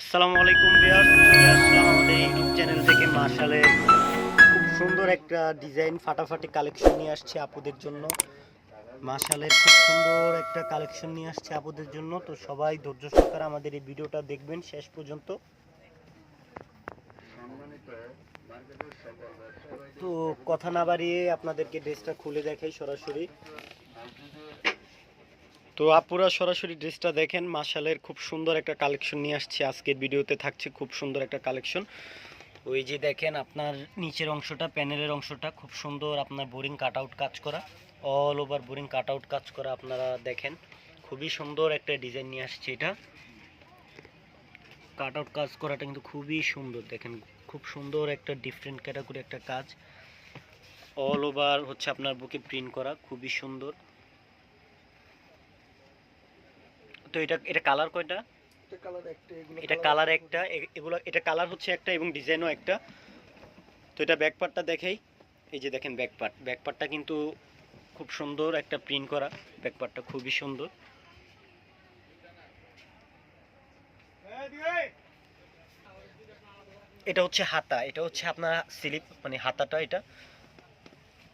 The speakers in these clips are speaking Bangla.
আসসালামু আলাইকুম বিয়ার আসলাম আমাদের ইউটিউব চ্যানেল থেকে মার্শালের খুব সুন্দর একটা ডিজাইন, ফাটাফাটি কালেকশন নিয়ে আসছে আপুদের জন্য। মার্শালের খুব সুন্দর একটা কালেকশন নিয়ে আসছে আপুদের জন্য। তো সবাই ধৈর্য সহকারে আমাদের এই ভিডিওটা দেখবেন শেষ পর্যন্ত। তো কথা না বাড়িয়ে আপনাদেরকে ড্রেসটা খুলে দেখাই সরাসরি। তো আপুরা সরাসরি ড্রেসটা দেখেন মাশালের খুব সুন্দর একটা কালেকশন নিয়ে আসছে। আজকের ভিডিওতে থাকছে খুব সুন্দর একটা কালেকশন। ওই যে দেখেন আপনার নিচের অংশটা, প্যানেলের অংশটা, খুব সুন্দর আপনার বোরিং কাট আউট কাজ করা। All over boring cut out কাজ করা আপনারা দেখেন। খুবই সুন্দর একটা ডিজাইন নিয়ে আসছে এটা। কাট আউট কাজ করাটা কিন্তু খুবই সুন্দর, দেখেন। খুব সুন্দর একটা ডিফারেন্ট ক্যাটাগরি একটা কাজ। অল ওভার হচ্ছে আপনার বুকে প্রিন্ট করা, খুবই সুন্দর। তো এটা এটা কালার কয়টা? এটা কালার একটা এগুলো এটা কালার হচ্ছে একটা এবং ডিজাইনও একটা। তো এটা ব্যাক পার্টটা দেখাই এই যে দেখেন ব্যাক পার্ট ব্যাক পার্টটা কিন্তু খুব সুন্দর একটা প্রিন্ট করা। ব্যাক পার্টটা খুবই সুন্দর। এটা হচ্ছে হাতা। এটা হচ্ছে আপনার স্লিপ মানে হাতাটা এটা।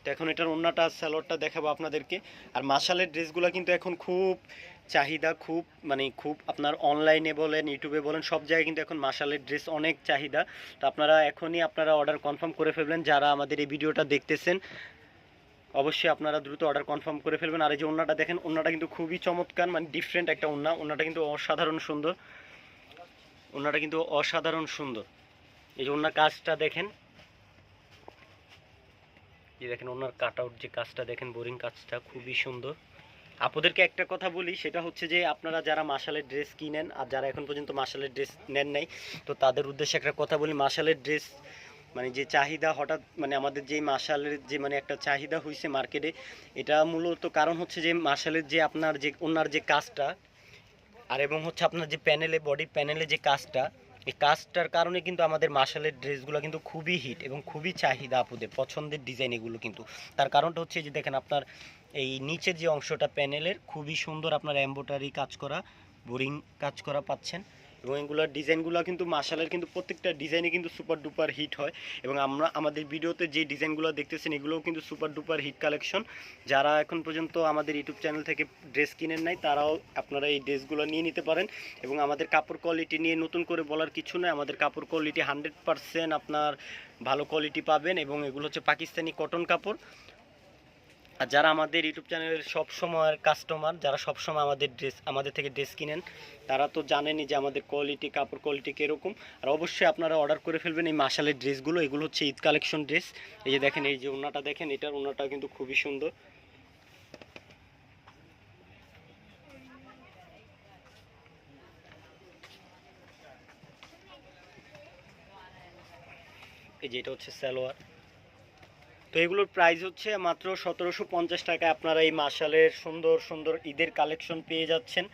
তো এখন এটার অন্যটা স্যালোডটা দেখাবো আপনাদেরকে। আর মাসালের ড্রেসগুলো কিন্তু এখন খুব চাহিদা, খুব মানে খুব আপনার অনলাইনে বলেন ইউটিউবে বলেন, সব জায়গায় কিন্তু এখন মাসালের ড্রেস অনেক চাহিদা। তো আপনারা এখনই আপনারা অর্ডার কনফার্ম করে ফেলবেন, যারা আমাদের এই ভিডিওটা দেখতেছেন। অবশ্যই আপনারা দ্রুত অর্ডার কনফার্ম করে ফেলবেন। আর এই যে ওন্নাটা দেখেন, ওন্নাটা কিন্তু খুবই চমৎকার মানে ডিফারেন্ট একটা ওন্না। ওন্নাটা কিন্তু অসাধারণ সুন্দর। ওন্নাটা কিন্তু অসাধারণ সুন্দর। এই যে ওন্নার কাজটা দেখেন যে দেখেন ওনার কাট আউট যে কাজটা দেখেন বোরিং কাজটা খুবই সুন্দর। আপনাদেরকে একটা কথা বলি, সেটা হচ্ছে যে আপনারা যারা মাসালের ড্রেস কিনেন, আর যারা এখন পর্যন্ত মাসালের ড্রেস নেন নাই, তো তাদের উদ্দেশ্যে একটা কথা বলি মাসালের ড্রেস মানে যে চাহিদা হঠাৎ মানে আমাদের যে মাসালের যে মানে একটা চাহিদা হয়েছে মার্কেটে এটা মূলত কারণ হচ্ছে যে মাসালের যে আপনার যে, ওনার যে কাজটা, আর এবং হচ্ছে আপনার যে প্যানেলে বডি প্যানেলে যে কাজটা এই কাজটার কারণে কিন্তু আমাদের মার্শালের ড্রেসগুলো কিন্তু খুবই হিট এবং খুবই চাহিদা আপুদের, পছন্দের ডিজাইন এগুলো কিন্তু। তার কারণটা হচ্ছে যে দেখেন আপনার এই নিচের যে অংশটা প্যানেলের খুবই সুন্দর আপনার এম্বোটারি কাজ করা বোরিং কাজ করা পাচ্ছেন। এবং এগুলোর ডিজাইনগুলো কিন্তু মার্শালের কিন্তু প্রত্যেকটা ডিজাইনে কিন্তু সুপার ডুপার হিট হয় এবং আমরা, আমাদের ভিডিওতে যে ডিজাইনগুলো দেখতেছেন এগুলোও কিন্তু সুপার ডুপার হিট কালেকশন। যারা এখন পর্যন্ত আমাদের ইউটিউব চ্যানেল থেকে ড্রেস কিনেন নাই, তারাও আপনারা এই ড্রেসগুলো নিয়ে নিতে পারেন এবং আমাদের কাপড় কোয়ালিটি নিয়ে নতুন করে বলার কিছু নয় আমাদের কাপড় কোয়ালিটি হান্ড্রেড পারসেন্ট আপনার ভালো কোয়ালিটি পাবেন এবং এগুলো হচ্ছে পাকিস্তানি কটন কাপড়। আর যারা আমাদের ইউটিউব চ্যানেলের সব সময়ের কাস্টমার, যারা সব সময় আমাদের ড্রেস, আমাদের থেকে ড্রেস কিনেন, তারা তো জানেনই যে আমাদের কোয়ালিটি, কাপড় কোয়ালিটি কীরকম। আর অবশ্যই আপনারা অর্ডার করে ফেলবেন এই মাসালের ড্রেসগুলো। এগুলো হচ্ছে ঈদ কালেকশন ড্রেস। এই যে দেখেন, এই যে ওনাটা দেখেন, এটার ওনাটা কিন্তু খুবই সুন্দর। এই যে এটা হচ্ছে সালোয়ার। তো এগুলোর প্রাইস হচ্ছে মাত্র সতেরোশো পঞ্চাশ টাকায় আপনারা এই মাসালের সুন্দর সুন্দর ঈদের কালেকশন পেয়ে যাচ্ছেন।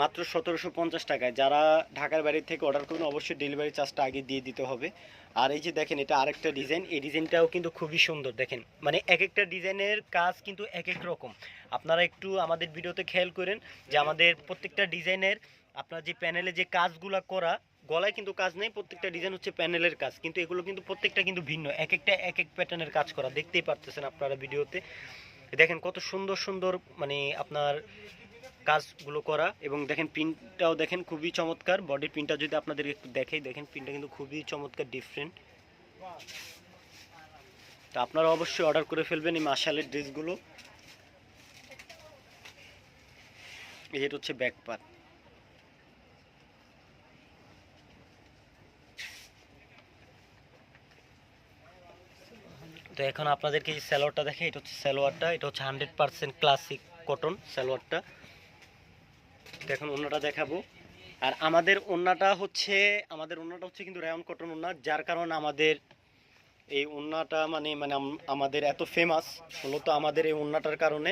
মাত্র সতেরোশো পঞ্চাশ টাকায়। যারা ঢাকার বাড়ি থেকে অর্ডার করবেন, অবশ্যই ডেলিভারি চার্জটা আগে দিয়ে দিতে হবে। আর এই যে দেখেন, এটা আরেকটা ডিজাইন এই ডিজাইনটাও কিন্তু খুবই সুন্দর, দেখেন। মানে এক একটা ডিজাইনের কাজ কিন্তু এক এক রকম। আপনারা একটু আমাদের ভিডিওতে খেয়াল করেন যে আমাদের প্রত্যেকটা ডিজাইনের আপনার যে প্যানেলে যে কাজগুলো করা গলায় কিন্তু কাজ নেই, প্রত্যেকটা ডিজাইন হচ্ছে প্যানেলের কাজ। কিন্তু এগুলো কিন্তু প্রত্যেকটা কিন্তু ভিন্ন, এক একটা, এক এক প্যাটার্নের কাজ করা। দেখতেই পারতেছেন আপনারা ভিডিওতে। দেখেন কত সুন্দর সুন্দর মানে আপনার কাজগুলো করা। এবং দেখেন প্রিন্টটাও দেখেন খুবই চমৎকার। বডির প্রিন্টটা যদি আপনাদের একটু দেখাই, দেখেন প্রিন্টটা কিন্তু খুবই চমৎকার ডিফারেন্ট তো আপনারা অবশ্যই অর্ডার করে ফেলবেন এই মাসালের ড্রেসগুলো এই যেটা হচ্ছে ব্যাক তো এখন আপনাদেরকে এই স্যালোয়ারটা দেখে, এটা হচ্ছে স্যালোয়ারটা এটা হচ্ছে হান্ড্রেড পারসেন্ট ক্লাসিক কটন স্যালোয়ারটা তো এখন অন্যটা দেখাবো। আর আমাদের অন্যটা হচ্ছে, আমাদের অন্যটা হচ্ছে কিন্তু রায়ন কটন ওন্না, যার কারণে আমাদের এই ওন্নাটা মানে মানে আমাদের এত ফেমাস মূলত আমাদের এই ওন্নাটার কারণে।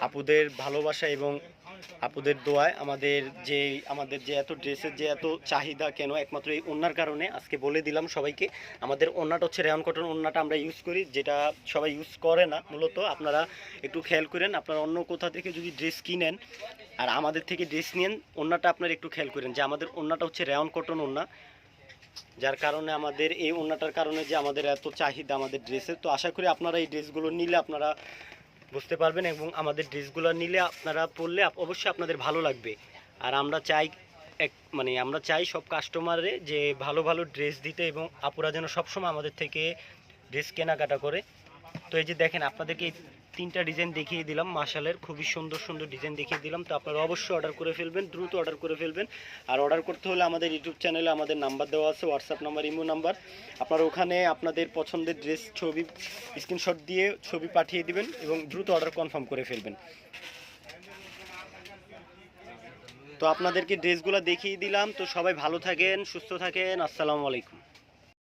আপুদের ভালোবাসা এবং আপুদের দোয়ায় আমাদের যে আমাদের যে এত ড্রেসের যে এত চাহিদা কেন একমাত্র এই ওনার কারণে আজকে বলে দিলাম সবাইকে। আমাদের ওনাটা হচ্ছে রেয়ন কটন ওনাটা আমরা ইউজ করি, যেটা সবাই ইউজ করে না মূলত। আপনারা একটু খেয়াল করেন, আপনারা অন্য কোথা থেকে যদি ড্রেস কিনেন আর আমাদের থেকে ড্রেস নেন ওনাটা আপনারা একটু খেয়াল করেন যে আমাদের ওনাটা হচ্ছে রেয়ন কটন ওনা যার কারণে আমাদের এই ওনাটার কারণে যে আমাদের এত চাহিদা আমাদের ড্রেসের তো আশা করি আপনারা এই ড্রেসগুলো নিলে আপনারা বুঝতে পারবেন এবং আমাদের ড্রেসগুলো নিলে আপনারা পরলে অবশ্যই আপনাদের ভালো লাগবে। আর আমরা চাই এক মানে আমরা চাই সব কাস্টমারে যে ভালো ভালো ড্রেস দিতে এবং আপুরা যেন সবসময় আমাদের থেকে ড্রেস কেনাকাটা করে। তো এই যে দেখেন, আপনাদেরকে তিনটা ডিজাইন দেখিয়ে দিলাম, মাশালের। খুবই সুন্দর সুন্দর ডিজাইন দেখিয়ে দিলাম। তো আপনারা অবশ্যই অর্ডার করে ফেলবেন, দ্রুত অর্ডার করে ফেলবেন। আর অর্ডার করতে হলে আমাদের ইউটিউব চ্যানেলে আমাদের নাম্বার দেওয়া আছে হোয়াটসঅ্যাপ নাম্বার ইমো নাম্বার আপনারা ওখানে আপনাদের পছন্দের ড্রেস ছবি স্ক্রিনশট দিয়ে ছবি পাঠিয়ে দিবেন এবং দ্রুত অর্ডার কনফার্ম করে ফেলবেন। তো আপনাদেরকে ড্রেসগুলো দেখিয়ে দিলাম। তো সবাই ভালো থাকেন, সুস্থ থাকেন। আসসালামু আলাইকুম।